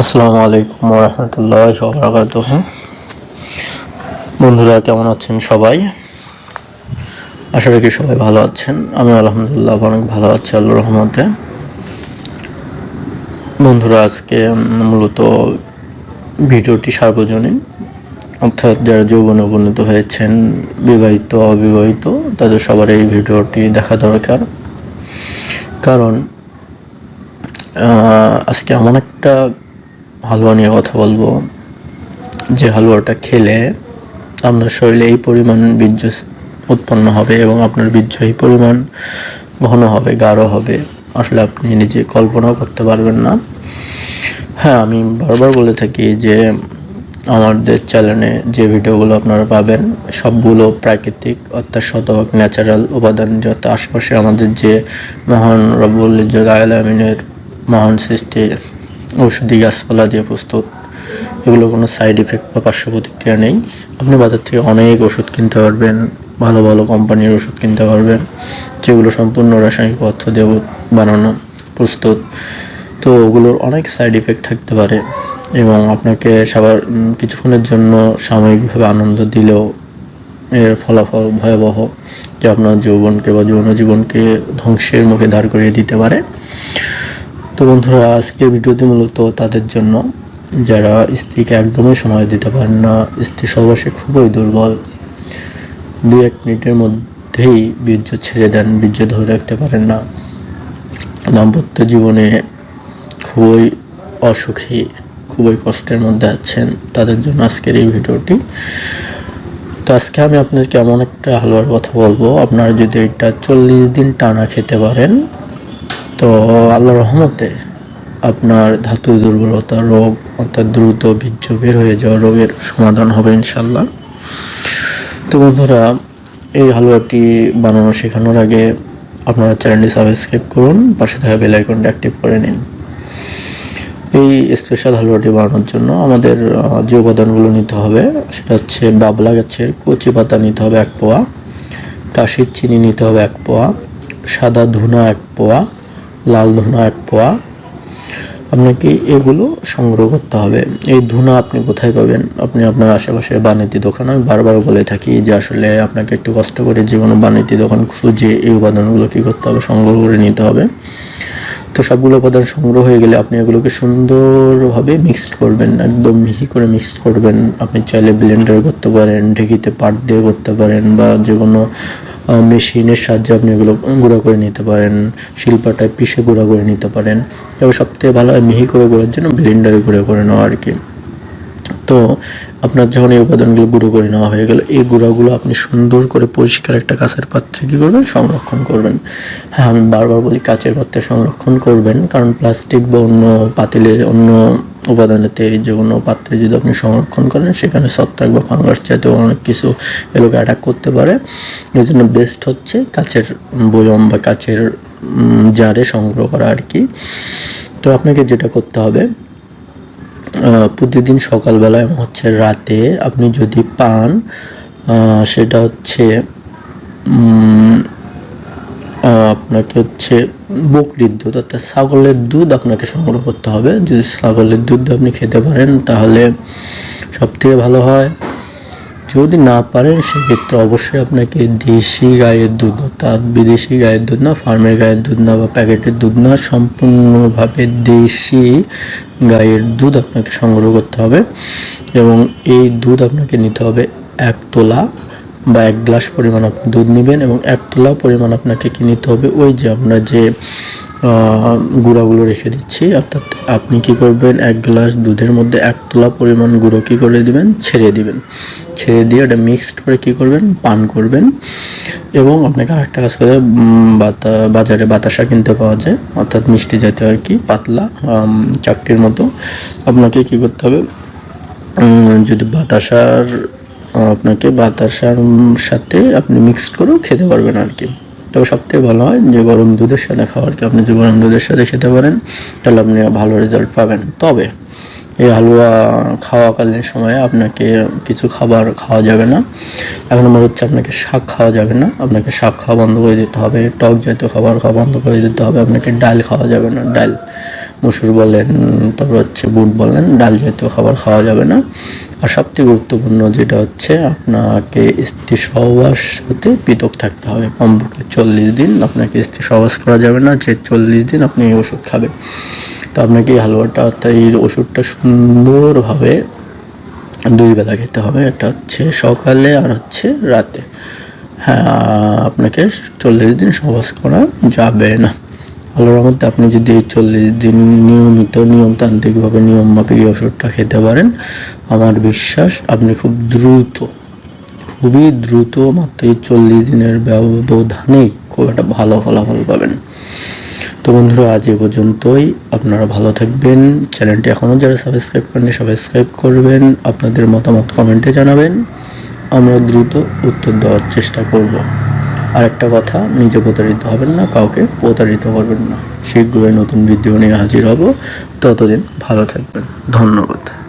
আসসালামু আলাইকুম রহমতুল্লাহ বরাকাত বন্ধুরা, কেমন আছেন সবাই? আশা রাখি সবাই ভালো আছেন। আমি আলহামদুলিল্লাহ অনেক ভালো আছি আল্লাহ রহমতে। বন্ধুরা, আজকে মূলত ভিডিওটি সার্বজনীন। অর্থাৎ যারা যৌবনে উপনীত হয়েছেন, বিবাহিত, অবিবাহিত, তাদের সবার এই ভিডিওটি দেখা দরকার। কারণ আজকে এমন একটা হালুয়া নিয়ে কথা বলব, যে হালুয়াটা খেলে আপনার শরীরে এই পরিমাণ বীর্য উৎপন্ন হবে এবং আপনার বীর্য এই পরিমাণ ঘন হবে, গাঢ় হবে। আসলে আপনি নিজে কল্পনাও করতে পারবেন না। হ্যাঁ আমি বারবার বলে থাকি যে আমাদের চ্যানেলে যে ভিডিওগুলো আপনারা পাবেন, সবগুলো প্রাকৃতিক অর্থাৎ শতভাগ ন্যাচারাল উপাদান, যাতে আশেপাশে আমাদের যে মহান রব্বুল জায়গাল আমিনের মহান সৃষ্টি ঔষধি গাছপালা দিয়ে প্রস্তুত। এগুলো কোনো সাইড ইফেক্ট বা পার্শ্ব প্রতিক্রিয়া নেই। আপনি বাজার থেকে অনেক ওষুধ কিনতে পারবেন, ভালো ভালো কোম্পানির ওষুধ কিনতে পারবেন, যেগুলো সম্পূর্ণ রাসায়নিক পদার্থ দিয়ে বানানো, প্রস্তুত। তো ওগুলোর অনেক সাইড ইফেক্ট থাকতে পারে এবং আপনাকে সবার কিছুক্ষণের জন্য সাময়িকভাবে আনন্দ দিলেও এর ফলাফল ভয়াবহ যে আপনার যৌবনকে বা যৌন জীবনকে ধ্বংসের মুখে দাঁড় করিয়ে দিতে পারে। তো বন্ধুরা, আজকের ভিডিওটি মূলত তাদের জন্য। যারা স্ত্রীকে একদমই সময় দিতে পারেন না, স্ত্রী সর্বশে খুবই দুর্বল। দু এক মিনিটের মধ্যেই বীর্য ছেড়ে দেন, বীর্য ধরে রাখতে পারেন না। দাম্পত্য জীবনে খুবই অসুখী, খুবই কষ্টের মধ্যে আছেন তাদের জন্য আজকের এই ভিডিওটি। তো আজকে আমি আপনাদেরকে এমন একটা হালুয়ার কথা বলব। আপনারা যদি এটা চল্লিশ দিন টানা খেতে পারেন তো আল্লাহ রহমতে আপনার ধাতু দুর্বলতা, রোগ অর্থাৎ দ্রুত বীর্য বের হয়ে যাওয়া রোগের সমাধান হবে ইনশাল্লাহ তো বন্ধুরা, এই হালুয়াটি বানানো শেখানোর আগে আপনারা চ্যানেলটি সাবস্ক্রাইব করুন, পাশে থাকা বেল আইকনটা অ্যাক্টিভ করে নিন। এই স্পেশাল হালুয়াটি বানানোর জন্য আমাদের যে উপাদানগুলো নিতে হবে সেটা হচ্ছে বাবলা গাছের কচি পাতা নিতে হবে এক পোয়া, কাশির চিনি নিতে হবে এক পোয়া, সাদা ধুনা এক পোয়া লাল ধুনা এক পোয়া। আপনাকে এগুলো সংগ্রহ করতে হবে। এই ধুনা আপনি কোথায় পাবেন? আপনি আপনার আশেপাশে বাণিজ্য দোকান, আমি বারবার বলে থাকি যে আসলে আপনাকে একটু কষ্ট করে যে কোনো বাণিজ্য দোকান খুঁজে এই উপাদানগুলো কী করতে হবে সংগ্রহ করে নিতে হবে। তো সবগুলো উপাদান সংগ্রহ হয়ে গেলে আপনি এগুলোকে সুন্দরভাবে মিক্সড করবেন, একদম মিহি করে মিক্সড করবেন। আপনি চাইলে ব্লেন্ডার করতে পারেন, ঢেকিতে পাট দিয়ে করতে পারেন বা যে কোনো মেশিনের সাহায্যে আপনি এগুলো গুঁড়া করে নিতে পারেন, শিল্পাটায় পিষে গুঁড়া করে নিতে পারেন। এবং সবথেকে ভালো হয় মিহি করে গুঁড়ার জন্য ব্লেন্ডারে গুঁড়ো করে নেওয়া আর কি। তো আপনার যখন এই উপাদানগুলো গুঁড়ো করে নেওয়া হয়ে গেল, এই গুঁড়াগুলো আপনি সুন্দর করে পরিষ্কার একটা কাঁচের পাত্রে কী করবেন? সংরক্ষণ করবেন। হ্যাঁ আমি বারবার বলি কাঁচের পাত্রে সংরক্ষণ করবেন, কারণ প্লাস্টিক বা অন্য পাতিলে অন্য উপাদানের তৈরি যে কোনো পাত্রে যদি আপনি সংরক্ষণ করেন, সেখানে ছত্রাক বা ফাঙ্গাস জাতীয় অনেক কিছু এগুলোকে অ্যাটাক করতে পারে। এই জন্য বেস্ট হচ্ছে কাছের বয়ম বা কাছের জারে সংগ্রহ করা আর কি তো আপনাকে যেটা করতে হবে প্রতিদিন সকালবেলা এবং হচ্ছে রাতে আপনি যদি পান সেটা হচ্ছে আপনাকে হচ্ছে বকরির দুধ, অর্থাৎ ছাগলের দুধ আপনাকে সংগ্রহ করতে হবে। যদি ছাগলের দুধ আপনি খেতে পারেন, তাহলে সব থেকে ভালো হয়, যদি না পারেন, সেক্ষেত্রে অবশ্যই আপনাকে দেশি গায়ের দুধ, অর্থাৎ বিদেশি গায়ের দুধ না, ফার্মের গায়ের দুধ না বা প্যাকেটের দুধ না, সম্পূর্ণভাবে দেশি গায়ের দুধ আপনাকে সংগ্রহ করতে হবে। এবং এই দুধ আপনাকে নিতে হবে এক তোলা। বা এক গ্লাস পরিমাণ আপনি দুধ নেবেন এবং এক তোলা পরিমাণ আপনাকে কি নিতে হবে? ওই যে আমরা যে গুঁড়াগুলো রেখে দিচ্ছি, অর্থাৎ আপনি কি করবেন? এক গ্লাস দুধের মধ্যে এক তোলা পরিমাণ গুঁড়ো কী করে দিবেন? ছেড়ে দিবেন। ছেড়ে দিয়ে ওটা মিক্সড করে কি করবেন? পান করবেন এবং আপনাকে আরেকটা কাজ করে বাতা, বাজারে বাতাসা কিনতে পাওয়া যায়, অর্থাৎ মিষ্টি জাতীয় আর কি, পাতলা চাকটির মতো। আপনাকে কি করতে হবে? যদি বাতাসার আপনাকে বাতাসার সাথে আপনি মিক্সড করেও খেতে পারবেন আর কি। তবে সবথেকে ভালো হয় যে গরম দুধের সাথে খাওয়ার কি আপনি যদি গরম দুধের সাথে খেতে পারেন, তাহলে আপনি ভালো রেজাল্ট পাবেন। তবে এই হালুয়া খাওয়াকালীন সময়ে আপনাকে কিছু খাবার খাওয়া যাবে না। এখন আমার হচ্ছে আপনাকে শাক খাওয়া যাবে না। আপনাকে শাক খাওয়া বন্ধ করে দিতে হবে, টক জাতীয় খাবার খাওয়া বন্ধ করে দিতে হবে, আপনাকে ডাল খাওয়া যাবে না। ডাল মসুর বলেন, তারপর হচ্ছে বুট বলেন, ডাল জাতীয় খাবার খাওয়া যাবে না। আর সবথেকে গুরুত্বপূর্ণ যেটা হচ্ছে, আপনাকে স্ত্রী সহবাস হতে পৃথক থাকতে হবে। কমপক্ষে চল্লিশ দিন আপনাকে স্ত্রী সহবাস করা যাবে না, যে চল্লিশ দিন আপনি এই ওষুধ খাবেন। তো আপনাকে হালুয়াটা, অর্থাৎ এই ওষুধটা সুন্দরভাবে দুই বেলা খেতে হবে, এটা হচ্ছে সকালে আর হচ্ছে রাতে। হ্যাঁ আপনাকে চল্লিশ দিন সহবাস করা যাবে না। আল্লাহর মধ্যে আপনি যদি এই চল্লিশ দিন নিয়মিত নিয়মতান্ত্রিকভাবে নিয়ম মাফিক এই ওষুধটা খেতে পারেন, আমার বিশ্বাস আপনি খুব দ্রুত, খুবই দ্রুত মাত্র এই চল্লিশ দিনের ব্যবধানেই খুব একটা ভালো ফলাফল পাবেন। তো বন্ধুরা, আজ এ পর্যন্তই। আপনারা ভালো থাকবেন। চ্যানেলটি এখনও যারা সাবস্ক্রাইব করেনি সাবস্ক্রাইব করবেন। আপনাদের মতামত কমেন্টে জানাবেন। আমরা দ্রুত উত্তর দেওয়ার চেষ্টা করব। আর একটা কথা, নিজে প্রতারিত হবেন না, কাউকে প্রতারিত করবেন না। শীঘ্রই নতুন ভিডিও নিয়ে হাজির হব। ততদিন ভালো থাকবেন। ধন্যবাদ।